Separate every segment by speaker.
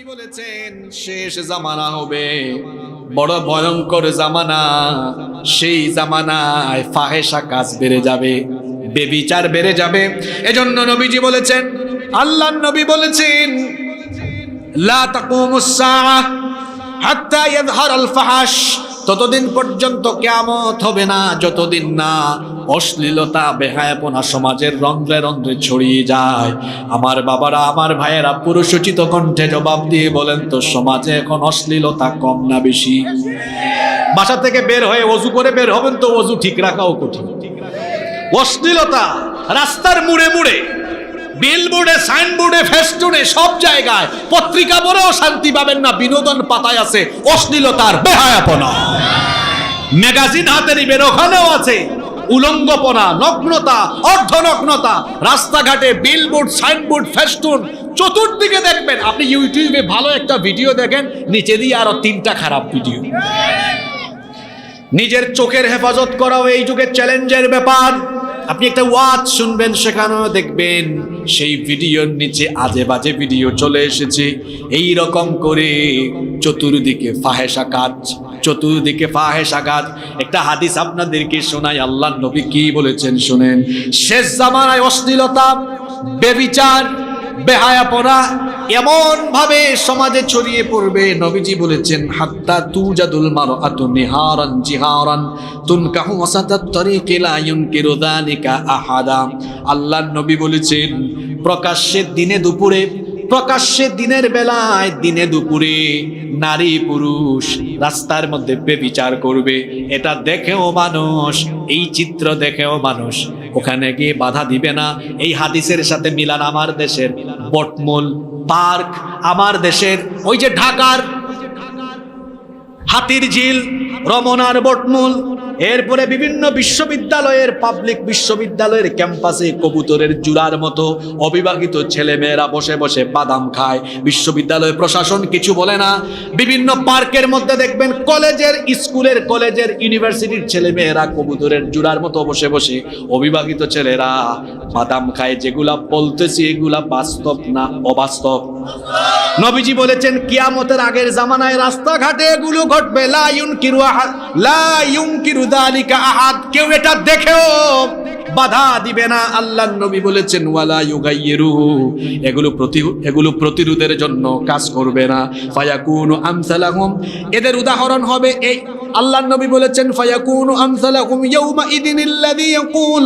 Speaker 1: নবী বলেছেন, শেষ জামানা হবে। বড় ভয়ঙ্কর জামানা। সেই জামানায় ফাহেসা কাজ বেড়ে যাবে, বেবিচার বেড়ে যাবে। এজন্য নবীজি বলেছেন আল্লাহ নবী বলেছেন, লা তাকুমুস সাআহ হাত্তা ইয়াযহার ফাহাশ। ততদিন পর্যন্ত কিয়ামত হবে না, যতদিন না অশ্লীলতা, বেহায়াপনা সমাজের রন্ধ্রে রন্ধ্রে ছড়িয়ে যায়। আমার বাবারা, আমার ভাইয়েরা, পুরুষোচিত কণ্ঠে জবাব দিয়ে বলেন তো, সমাজে এখন অশ্লীলতা কম না বেশি? বাসা থেকে বের হয়ে অজু করে বের হবেন তো, অজু ঠিক রাখাও কঠিন। অশ্লীলতা রাস্তার মুড়ে মুড়ে বিলবোর্ডে, সাইনবোর্ডে, ফেস্টুনে, সব জায়গায় পত্রিকা পড়েও শান্তি পাবেন না, বিনোদন পাতায় আছে অশ্লীলতার বেহায়াপনা। ম্যাগাজিন হাতে নিবেন ওখানেও আছে উলঙ্গপনা, নগ্নতা, অর্ধনগ্নতা। রাস্তাঘাটে বিলবোর্ড, সাইনবোর্ড, ফেস্টুন চতুর্দিকে দেখবেন। আপনি ইউটিউবে ভালো একটা ভিডিও দেখেন, নিচে দিয়ে আরও তিনটা খারাপ ভিডিও। নিজের চোখের হেফাজত করাও এই যুগের চ্যালেঞ্জের ব্যাপার। আপনি একটা ওয়াজ শুনবেন, সেখানেও দেখবেন সেই ভিডিওর নিচে আজে বাজে ভিডিও চলে এসেছে। এই রকম করে চতুর্দিকে ফাহেসা কাজ চতুর্দিকে ফাহেসা কাজ একটা হাদিস আপনাদেরকে শোনাই আল্লাহ নবী কি বলেছেন শোনেন। শেষ জামানায় অশ্লীলতা, বেবিচার, বেহায়াপনা এমন ভাবে সমাজে ছড়িয়ে পড়বে, নবীজি বলেছেন, হাত্তা তুজাদুল মারআতু নিহারান জিহারান তুনকাহু ওয়াসাতাত তরিকি লা ইউনকিরু যালিকা আহাদা। আল্লাহর নবী বলেছেন, প্রকাশ্যে দিনে দুপুরে, প্রকাশ্যে দিনের বেলায় দিনে দুপুরে নারী পুরুষ রাস্তার মধ্যে বেবিচার করবে। এটা দেখেও মানুষ, এই চিত্র দেখেও মানুষ। ওখানে গিয়ে বাধা দিবে না। এই হাদিসের সাথে মিলান আমার দেশের বটমূল পার্ক আমার দেশের ওই যে ঢাকার হাতির ঝিল রমনার বটমূল এরপরে বিভিন্ন বিশ্ববিদ্যালয়ের পাবলিক বিশ্ববিদ্যালয়ের ক্যাম্পাসে কবুতরের জুড়ার মতো অবিবাহিত ছেলে মেয়েরা বসে বসে বাদাম খায়। বিশ্ববিদ্যালয় প্রশাসন কিছু বলে না। বিভিন্ন পার্কের মধ্যে দেখবেন কলেজের স্কুলের কলেজের ইউনিভার্সিটির ছেলে মেয়েরা কবুতরের জুড়ার মতো বসে বসে অবিবাহিত ছেলেরা বাদাম খায়। যেগুলা বলতেছি এগুলা বাস্তব না অবাস্তব? নবীজি বলেছেন, কিয়ামতের আগের জামানায় রাস্তাঘাটে এগুলো ঘটবে। লা কিরু আহাদ, লা ইউনকিরু যালিকা আহাদ। কেউ এটা দেখেও বাধা দিবে না। আল্লাহর নবী বলেছেন, ওয়ালা ইউগাইয়িরুহু এগুলো প্রতি এগুলো প্রতিরোধের জন্য কাজ করবে না। ফায়াকুনু আমসালাহুম। এদের উদাহরণ হবে এই আল্লাহর নবী বলেছেন, ফায়াকুনু আমসালাহুম ইয়াউমা ইদিনিল্লাযী ইয়াকুল,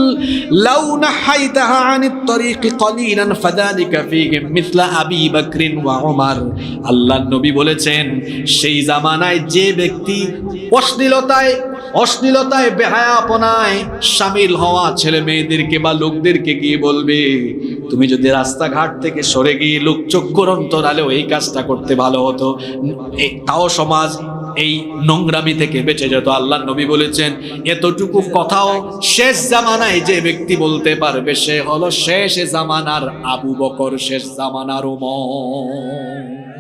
Speaker 1: লাউ নাহাইতাহা আনিত তরিqi কলিলান ফাযালিকা ফীহিম মিথলা আবি বকরিন ওয়া উমার। আল্লাহর নবী বলেছেন, সেই জামানায় যে ব্যক্তি অশ্লীলতায় অশ্লীলতায় বেহায়াপনায় সামিল হওয়া ছেলে মেয়েদেরকে বা লোকদেরকে গিয়ে বলবে? তুমি যদি রাস্তাঘাট থেকে সরে গিয়ে লোক চক্ষুর অন্তরালেও এই কাজটা করতে ভালো হতো তাও সমাজ এই নোংরামি থেকে বেঁচে যেত। আল্লাহ নবী বলেছেন, এতটুকু কথাও শেষ জামানায় যে ব্যক্তি বলতে পারবে, সে হলো শেষ জামানার আবু বকর, শেষ জামানার উমর।